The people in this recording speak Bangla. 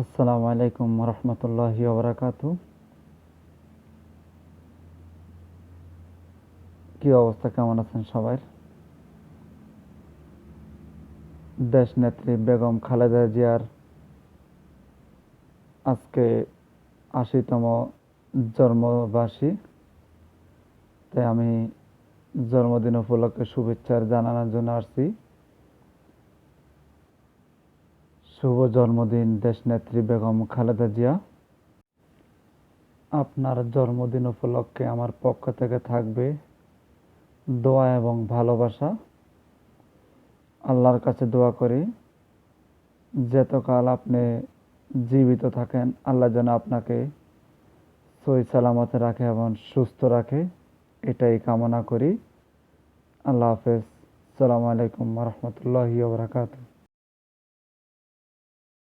আসসালামু আলাইকুম রহমতুল্লাহি ওবরাকাত। কি অবস্থা, কেমন আছেন সবাই? দেশ নেত্রী বেগম খালেদা জিয়ার আজকে আশিতম জন্মবার্ষী তাই আমি জন্মদিন উপলক্ষে শুভেচ্ছা জানানোর জন্য আসছি। শুভ জন্মদিন, দেশনেত্রী বেগম খালেদা জিয়া। আপনার জন্মদিন উপলক্ষে আমার পক্ষ থেকে থাকবে দোয়া এবং ভালোবাসা। আল্লাহর কাছে দোয়া করি, যেতকাল আপনি জীবিত থাকেন, আল্লাহ যেন আপনাকে সই সালামতে রাখে এবং সুস্থ রাখে, এটাই কামনা করি। আল্লাহ হাফেজ। সালামু আলাইকুম রহমতুল্লাহি ওবরাকাতুহ